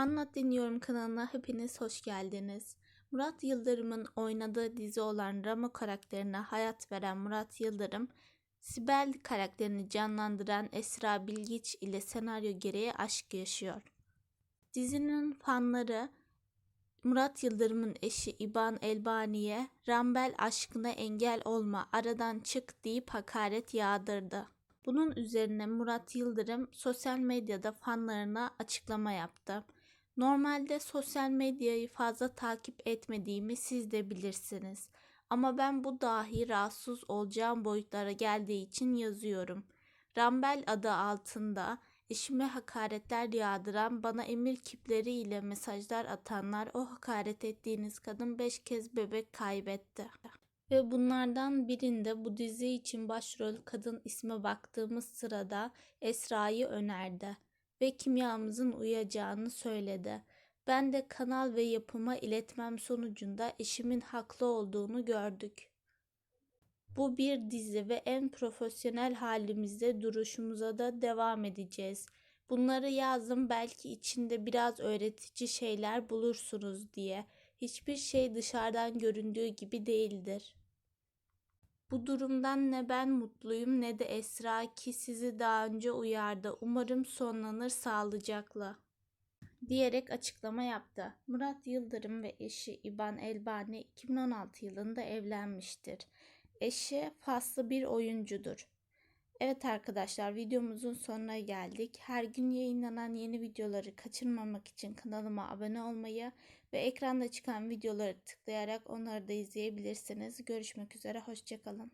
Anlat Dinliyorum kanalına hepiniz hoş geldiniz. Murat Yıldırım'ın oynadığı dizi olan Ramo karakterine hayat veren Murat Yıldırım, Sibel karakterini canlandıran Esra Bilgiç ile senaryo gereği aşk yaşıyor. Dizinin fanları Murat Yıldırım'ın eşi İban Elbani'ye Rambel aşkına engel olma aradan çık deyip hakaret yağdırdı. Bunun üzerine Murat Yıldırım sosyal medyada fanlarına açıklama yaptı. Normalde sosyal medyayı fazla takip etmediğimi siz de bilirsiniz. Ama ben bu dahi rahatsız olacağım boyutlara geldiği için yazıyorum. Rambel adı altında eşime hakaretler yağdıran, bana emir kipleri ile mesajlar atanlar o hakaret ettiğiniz kadın beş kez bebek kaybetti. Ve bunlardan birinde bu dizi için başrol kadın isme baktığımız sırada Esra'yı önerdi ve kimyamızın uyacağını söyledi. Ben de kanal ve yapıma iletmem sonucunda eşimin haklı olduğunu gördük. Bu bir dizi ve en profesyonel halimizde duruşumuza da devam edeceğiz. Bunları yazdım belki içinde biraz öğretici şeyler bulursunuz diye. Hiçbir şey dışarıdan göründüğü gibi değildir. Bu durumdan ne ben mutluyum ne de Esra ki sizi daha önce uyardı. Umarım sonlanır sağlıcakla diyerek açıklama yaptı. Murat Yıldırım ve eşi İban Elbani 2016 yılında evlenmiştir. Eşi Faslı bir oyuncudur. Evet arkadaşlar videomuzun sonuna geldik. Her gün yayınlanan yeni videoları kaçırmamak için kanalıma abone olmayı ve ekranda çıkan videoları tıklayarak onları da izleyebilirsiniz. Görüşmek üzere, hoşçakalın.